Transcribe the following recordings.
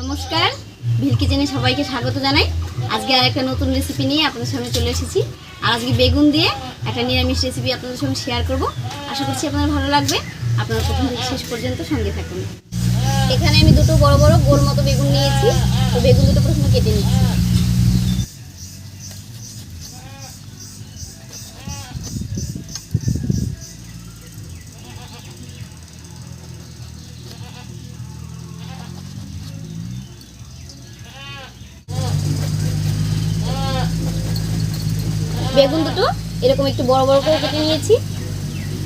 নমস্কার, ভিলকি কিচেনে সবাইকে স্বাগত জানাই। আজকে আর একটা নতুন রেসিপি নিয়ে আপনাদের সামনে চলে এসেছি। আর আজকে বেগুন দিয়ে একটা নিরামিষ রেসিপি আপনাদের সঙ্গে শেয়ার করব। আশা করছি আপনার ভালো লাগবে। আপনারা প্রথম থেকে শেষ পর্যন্ত সঙ্গে থাকুন। এখানে আমি দুটো বড় বড় গোল মতো বেগুন নিয়েছি। তো বেগুন দুটো প্রথমে কেটে নিচ্ছি। বেগুন দুটো, এরকম একটু বড় বড় করে কেটে নিয়েছি।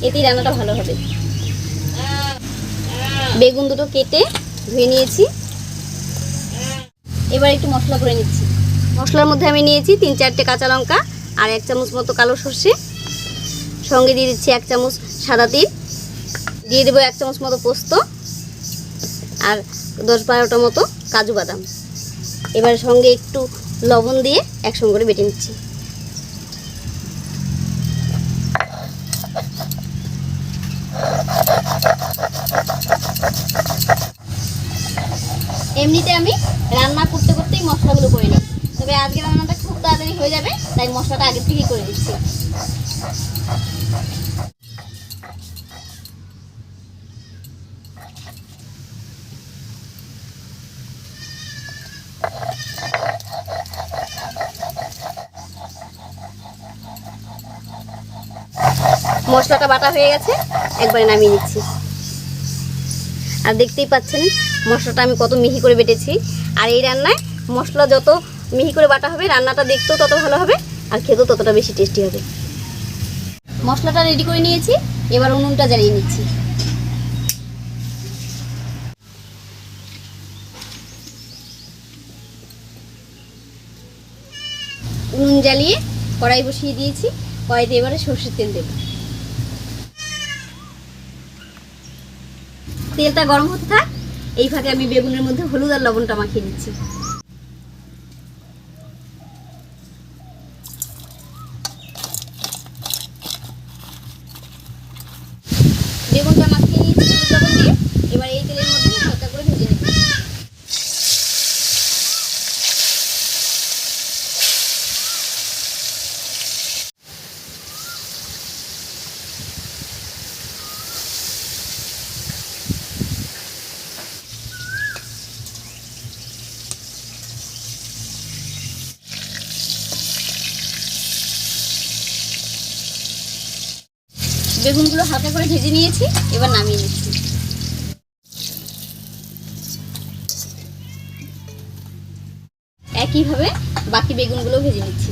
এতেই রান্নাটা ভালো হবে। বেগুন দুটো কেটে ধুয়ে নিয়েছি। এবার একটু মশলা করে নিচ্ছি। মশলার মধ্যে আমি নিয়েছি তিন চারটে কাঁচা লঙ্কা আর এক চামচ মতো কালো সর্ষে। সঙ্গে দিয়ে দিচ্ছি এক চামচ সাদা তিল। দিয়ে দেবো এক চামচ মতো পোস্ত আর দশ বারোটা মতো কাজু বাদাম। এবার সঙ্গে একটু লবণ দিয়ে একসঙ্গে করে বেটে নিচ্ছি। এমনিতে আমি রান্না করতে করতেই মশলাগুলো করে নিই। তবে আজকে রান্নাটা খুব তাড়াতাড়ি হয়ে যাবে, তাই মশলাটা আগে থেকেই করে দিচ্ছি। মশলাটা বাটা হয়ে গেছে, একবারে নামিয়ে নিচ্ছি। আর দেখতেই পাচ্ছেন, মশলাটা আমি কত মিহি করে বেটেছি। আর এই রান্নায় মশলা যত মিহি করে বাটা হবে, রান্নাটা দেখতেও তত ভালো হবে, আর খেতেও ততটা বেশি টেস্টি হবে। মশলাটা রেডি করে নিয়েছি, এবার উনুনটা জ্বালিয়ে নিচ্ছি। উনুন জ্বালিয়ে কড়াই বসিয়ে দিয়েছি, কড়াইতে এবারে সর্ষের তেল দেবো। তেলটা গরম হতে থাক। এই ফাঁকে আমি বেগুনের মধ্যে হলুদ আর লবণটা মাখিয়ে দিচ্ছি বেগুনটা মাখিয়ে নিয়েছি হলুদ লবণ দিয়ে এবার এই তেলের মধ্যে হালকা করে ভেজে নিচ্ছি বেগুনগুলো হালকা করে ভেজে নিয়েছি, এবার নামিয়ে নিচ্ছি। একইভাবে বাকি বেগুনগুলো ভেজে নিচ্ছি।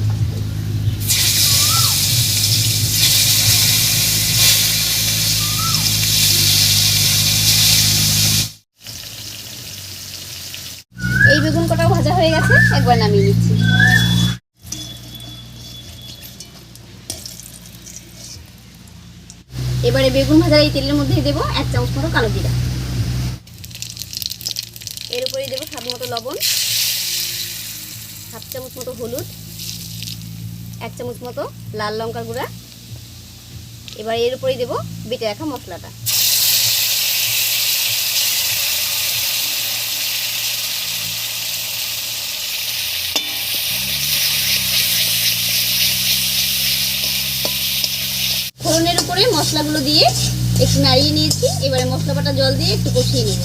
এই বেগুন কটাও ভাজা হয়ে গেছে, একবার নামিয়ে নিচ্ছি। এবারে বেগুন ভাজার এই তেলের মধ্যে দেবো এক চামচ মতো কালো জিরা। এর উপরে দেবো স্বাদ মতো লবণ, হাফ চামচ মতো হলুদ, এক চামচ মতো লাল লঙ্কার গুঁড়া। এবার এর উপরেই দেবো বেটে রাখা মশলাটা। উপরে মশলাগুলো দিয়ে একটু নাড়িয়ে নিয়েছি। এবারে মশলা বাটা জল দিয়ে একটু কষিয়ে নেব।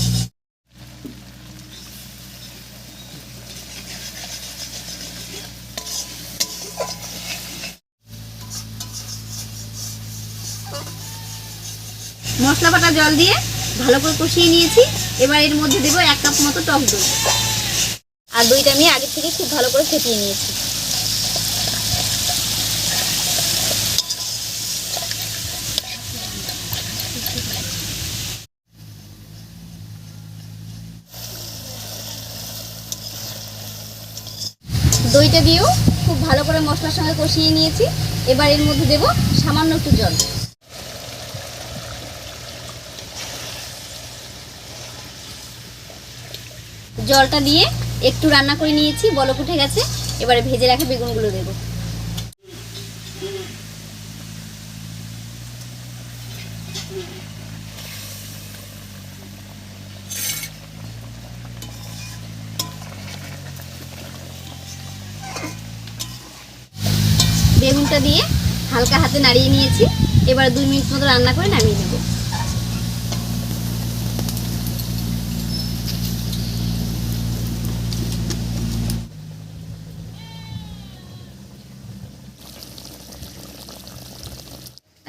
মশলা বাটা জল দিয়ে ভালো করে কষিয়ে নিয়েছি। এবার এর মধ্যে দেবো এক কাপ মতো টক দই। আর দইটা আমি আগে থেকে খুব ভালো করে ফেটিয়ে নিয়েছি। দইটা দিয়েও খুব ভালো করে মশলার সঙ্গে কষিয়ে নিয়েছি। এবার এর মধ্যে দেব সামান্য একটু জল। জলটা দিয়ে একটু রান্না করে নিয়েছি, বলক উঠে গেছে। এবারে ভেজে রাখা বেগুনগুলো দেবো। মরিচটা দিয়ে হালকা হাতে নাড়িয়ে নিয়েছি। এবার দুই মিনিট মতো রান্না করে নামিয়ে নেব।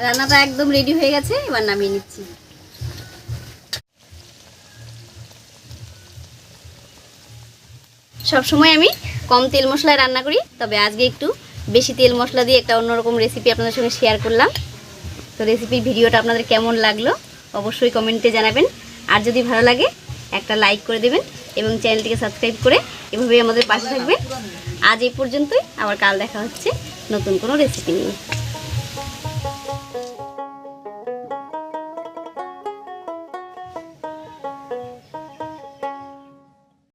রান্নাটা একদম রেডি হয়ে গেছে, এবার নামিয়ে নিচ্ছি। সব সময় আমি কম তেল মশলায় রান্না করি, তবে আজকে একটু বেশি তেল মশলা দিয়ে একটা অন্যরকম রেসিপি আপনাদের সঙ্গে শেয়ার করলাম। তো রেসিপির ভিডিওটা আপনাদের কেমন লাগল অবশ্যই কমেন্টে জানাবেন। আর যদি ভালো লাগে, একটা লাইক করে দেবেন এবং চ্যানেলটিকে সাবস্ক্রাইব করে এভাবেই আমাদের পাশে থাকবেন। আজ এই পর্যন্তই, আবার কাল দেখা হচ্ছে নতুন কোনো রেসিপি নিয়ে।